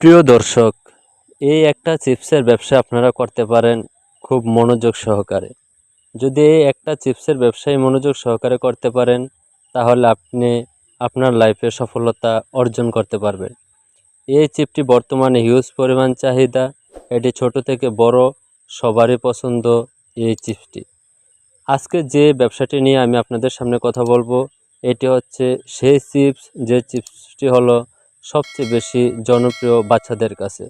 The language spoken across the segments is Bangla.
প্রিয় দর্শক, এই একটা চিপসের ব্যবসা আপনারা করতে পারেন খুব মনোযোগ সহকারে। যদি এই একটা চিপসের ব্যবসায় মনোযোগ সহকারে করতে পারেন, তাহলে আপনি আপনার লাইফে সফলতা অর্জন করতে পারবেন। এই চিপটি বর্তমানে হিউজ পরিমাণ চাহিদা, এটি ছোট থেকে বড়, সবারই পছন্দ এই চিপসটি। আজকে যে ব্যবসাটি নিয়ে আমি আপনাদের সামনে কথা বলব, এটি হচ্ছে সেই চিপস, যে চিপসটি হলো সবচেয়ে বেশি জনপ্রিয় বাচ্চাদের কাছে।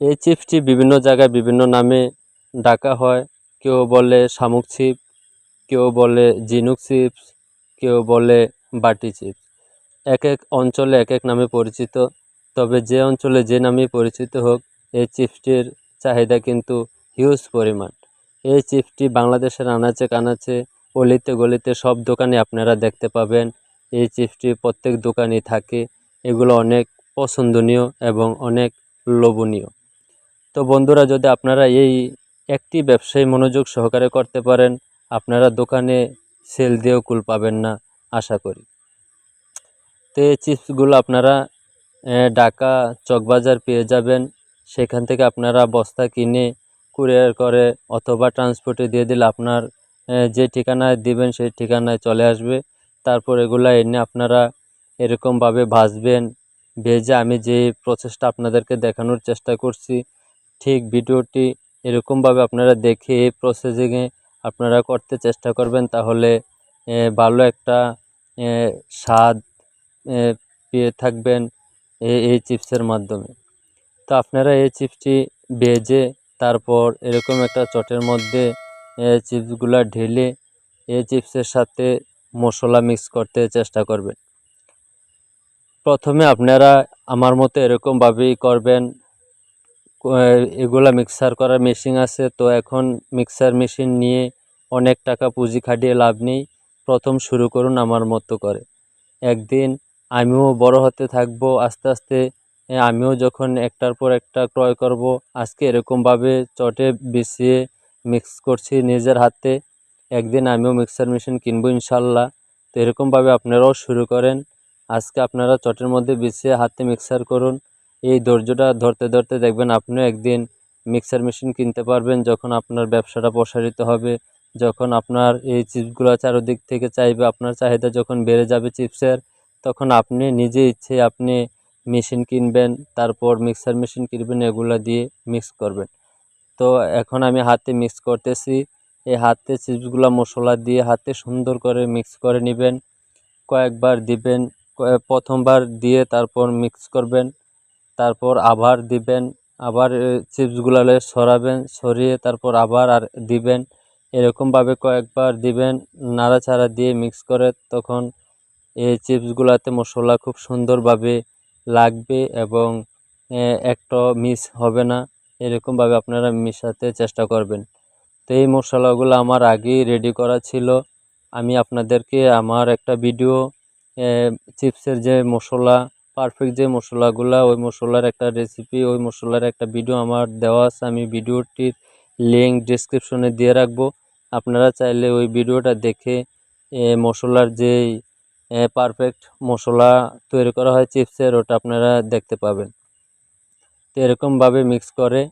এই চিপসটি বিভিন্ন জায়গায় বিভিন্ন নামে ডাকা হয়। কেউ বলে শামুক চিপ কেউ বলে জিনুক চিপস, কেউ বলে বাটি চিপস। এক এক অঞ্চলে এক এক নামে পরিচিত। তবে যে অঞ্চলে যে নামে পরিচিত হোক, এই চিপসটির চাহিদা কিন্তু হিউজ পরিমাণ। এই চিপসটি বাংলাদেশের আনাচে কানাচে, অলিতে গলিতে সব দোকানে আপনারা দেখতে পাবেন। এই চিপসটি প্রত্যেক দোকানেই থাকে। এগুলো অনেক পছন্দনীয় এবং অনেক লোভনীয়। তো বন্ধুরা, যদি আপনারা এই একটি ব্যবসায় মনোযোগ সহকারে করতে পারেন, আপনারা দোকানে সেল দিয়েও কুল পাবেন না, আশা করি। তো এই চিপসগুলো আপনারা ঢাকা চকবাজার পেয়ে যাবেন। সেখান থেকে আপনারা বস্তা কিনে কুরিয়ার করে অথবা ট্রান্সপোর্টে দিয়ে দিলে আপনার যে ঠিকানায় দিবেন সেই ঠিকানায় চলে আসবে। তারপর এগুলো এনে আপনারা এরকমভাবে ভাজবেন ভেজে আমি যে প্রসেসটা আপনাদেরকে দেখানোর চেষ্টা করছি, ঠিক ভিডিওটি এরকমভাবে আপনারা দেখে এই প্রসেসিংয়ে আপনারা করতে চেষ্টা করবেন, তাহলে ভালো একটা স্বাদ পেয়ে থাকবেন এই চিপসের মাধ্যমে। তো আপনারা এই চিপসটি ভেজে তারপর এরকম একটা চটের মধ্যে চিপসগুলা ঢেলে এই চিপসের সাথে মশলা মিক্স করতে চেষ্টা করবেন। প্রথমে আপনারা আমার মতো এরকমভাবেই করবেন। এগুলা মিক্সার করার মেশিন আছে। তো এখন মিক্সার মেশিন নিয়ে অনেক টাকা পুঁজি খাটিয়ে লাভ নেই। প্রথম শুরু করুন আমার মতো করে। একদিন আমিও বড় হতে থাকব, আস্তে আস্তে আমিও যখন একটার পর একটা ক্রয় করব, আজকে এরকমভাবে চটে বিছিয়ে মিক্স করছি নিজের হাতে। একদিন আমিও মিক্সার মেশিন কিনবো ইনশাল্লাহ। তো এরকমভাবে আপনারাও শুরু করেন। আজকে আপনারা চটের মধ্যে বিছিয়ে হাতে মিক্সার করুন। এই ধৈর্যটা ধরতে ধরতে দেখবেন আপনিও একদিন মিক্সার মেশিন কিনতে পারবেন যখন আপনার ব্যবসাটা প্রসারিত হবে, যখন আপনার এই চিপসগুলো চারোদিক থেকে চাইবে, আপনার চাহিদা যখন বেড়ে যাবে চিপসের তখন আপনি নিজে ইচ্ছে আপনি মেশিন কিনবেন, তারপর মিক্সার মেশিন কিনবেন, এগুলো দিয়ে মিক্স করবেন। তো এখন আমি হাতে মিক্স করতেছি। এই হাতে চিপসগুলো মশলা দিয়ে হাতে সুন্দর করে মিক্স করে নেবেন। কয়েকবার দিবেন প্রথমবার দিয়ে তারপর মিক্স করবেন, তারপর আবার দিবেন, আবার চিপসগুলো সরাবেন, সরিয়ে তারপর আবার আর দিবেন। এরকমভাবে কয়েকবার দিবেন, নাড়াচাড়া দিয়ে মিক্স করে, তখন এই চিপসগুলোতে মশলা খুব সুন্দরভাবে লাগবে এবং একটা মিস হবে না। এরকমভাবে আপনারা মিশাতে চেষ্টা করবেন। তো এই মশলাগুলো আমার আগেই রেডি করা ছিল। আমি আপনাদেরকে আমার একটা ভিডিও চিপসের যে মশলা পারফেক্ট যে মশলাগুলা, ওই মশলার একটা রেসিপি ওই মশলার একটা ভিডিও আমার দেওয়া আছে। আমি ভিডিওটির লিঙ্ক ডিসক্রিপশনে দিয়ে রাখব। আপনারা চাইলে ওই ভিডিওটা দেখে মশলার যেই পারফেক্ট মশলা তৈরি করা হয় চিপসের, ওটা আপনারা দেখতে পাবেন। তো এরকমভাবে মিক্স করে,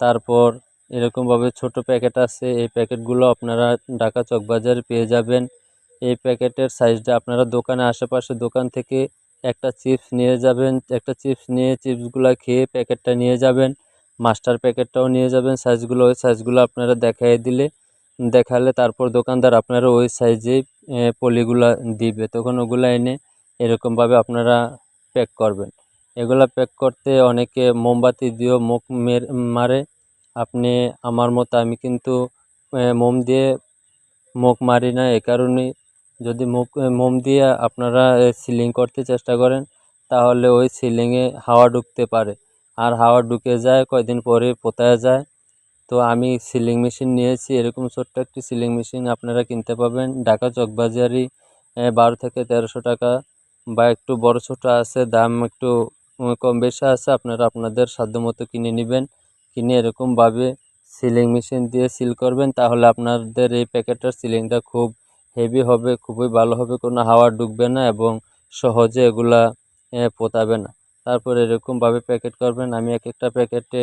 তারপর এরকমভাবে ছোট প্যাকেট আছে, এই প্যাকেটগুলো আপনারা ঢাকা চকবাজারে পেয়ে যাবেন। এই প্যাকেটের সাইজটা আপনারা দোকানে আশেপাশে দোকান থেকে একটা চিপস নিয়ে যাবেন, একটা চিপস নিয়ে চিপসগুলো খেয়ে প্যাকেটটা নিয়ে যাবেন, মাস্টার প্যাকেটটাও নিয়ে যাবেন সাইজগুলো, ওই সাইজগুলো আপনারা দেখাই দিলে, দেখালে তারপর দোকানদার আপনারা ওই সাইজে পলিগুলা দিবে, তখন ওগুলো এনে এরকমভাবে আপনারা প্যাক করবেন। এগুলা প্যাক করতে অনেকে মোমবাতি দিয়েও মুখ মের- মারে, আপনি আমার মতো আমি কিন্তু মোম দিয়ে মুখ মারি না, এ কারণেই যদি মুখ মোম দিয়ে আপনারা সিলিং করতে চেষ্টা করেন, তাহলে ওই সিলিংয়ে হাওয়া ঢুকতে পারে। আর হাওয়া ঢুকে যায়, কয়দিন পরে পোতায় যায়। তো আমি সিলিং মেশিন নিয়েছি, এরকম ছোট্ট একটি সিলিং মেশিন আপনারা কিনতে পাবেন। ঢাকা চকবাজারি বারো থেকে তেরোশো টাকা বা একটু বড় ছোট আছে, দাম একটু কম বেশি আছে, আপনারা আপনাদের সাধ্যমতো কিনে নেবেন। কিনে এরকমভাবে সিলিং মেশিন দিয়ে সিল করবেন, তাহলে আপনাদের এই প্যাকেটের সিলিংটা খুব হেভি হবে, খুবই ভালো হবে, কোনো হাওয়া ঢুকবে না এবং সহজে এগুলা পোতাবে না। তারপর এরকমভাবে প্যাকেট করবেন, আমি এক একটা প্যাকেটে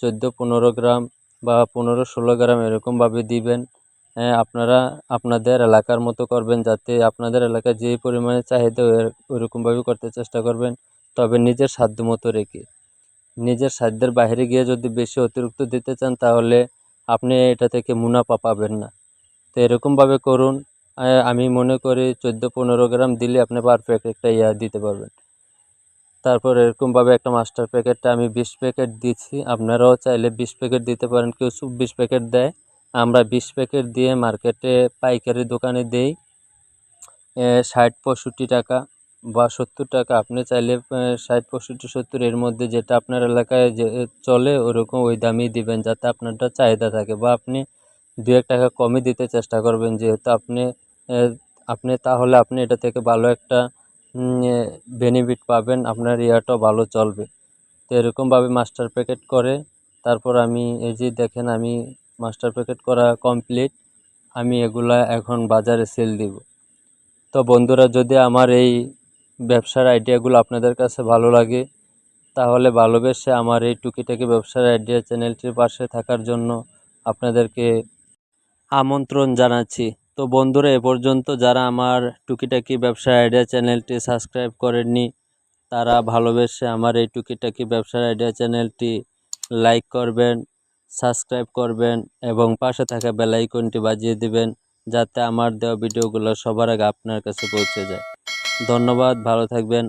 চোদ্দ, পনেরো গ্রাম বা পনেরো, ষোলো গ্রাম এরকমভাবে দিবেন। আপনারা আপনাদের এলাকার মতো করবেন যাতে আপনাদের এলাকায় যে পরিমাণে চাহিদা ওই- ওইরকমভাবে করতে চেষ্টা করবেন, তবে নিজের সাধ্য মতো রেখে। নিজের সাধ্যের বাইরে গিয়ে যদি বেশি অতিরিক্ত দিতে চান, তাহলে আপনি এটা থেকে মুনাফা পাবেন না। তো এরকমভাবে করুন। আমি মনে করি চোদ্দ পনেরো গ্রাম দিলে আপনি পারফেক্ট একটা ইয়া দিতে পারবেন। তারপর এরকমভাবে একটা মাস্টার প্যাকেটটা আমি বিশ প্যাকেট দিচ্ছি। আপনারাও চাইলে বিশ প্যাকেট দিতে পারেন, কেউ চব্বিশ প্যাকেট দেয়। আমরা বিশ প্যাকেট দিয়ে মার্কেটে পাইকারি দোকানে দেই। ষাট পঁয়ষট্টি টাকা বা সত্তর টাকা। আপনি চাইলে ষাট পঁয়ষট্টি সত্তর এর মধ্যে যেটা আপনার এলাকায় যে, চলে, ওরকম ওই দামেই দিবেন, যাতে আপনারটা চাহিদা থাকে বা আপনি দু এক টাকা কমই দিতে চেষ্টা করবেন, যেহেতু আপনি আপনি তাহলে আপনি এটা থেকে ভালো একটা বেনিফিট পাবেন, আপনার ইয়াটাও ভালো চলবে। তো এরকমভাবে মাস্টার প্যাকেট করে, তারপর আমি এই যে দেখেন আমি মাস্টার প্যাকেট করা কমপ্লিট আমি এগুলা এখন বাজারে সেল দিব। তো বন্ধুরা, যদি আমার এই ব্যবসার আইডিয়াগুলো আপনাদের কাছে ভালো লাগে, তাহলে ভালোবেসে আমার এই টুকিটাকি ব্যবসার আইডিয়া চ্যানেলটির পাশে থাকার জন্য আপনাদেরকে আমন্ত্রণ জানাচ্ছি। তো বন্ধুরা, এ পর্যন্ত যারা আমার টুকিটাকি ব্যবসার আইডিয়া চ্যানেলটি সাবস্ক্রাইব করেননি, তারা ভালোবেসে আমার এই টুকিটাকি ব্যবসার আইডিয়া চ্যানেলটি লাইক করবেন, সাবস্ক্রাইব করবেন এবং পাশে থাকা বেল আইকনটি বাজিয়ে দিবেন যাতে আমার দেওয়া ভিডিওগুলো সবার আগে আপনার কাছে পৌঁছে যায়। ধন্যবাদ, ভালো থাকবেন।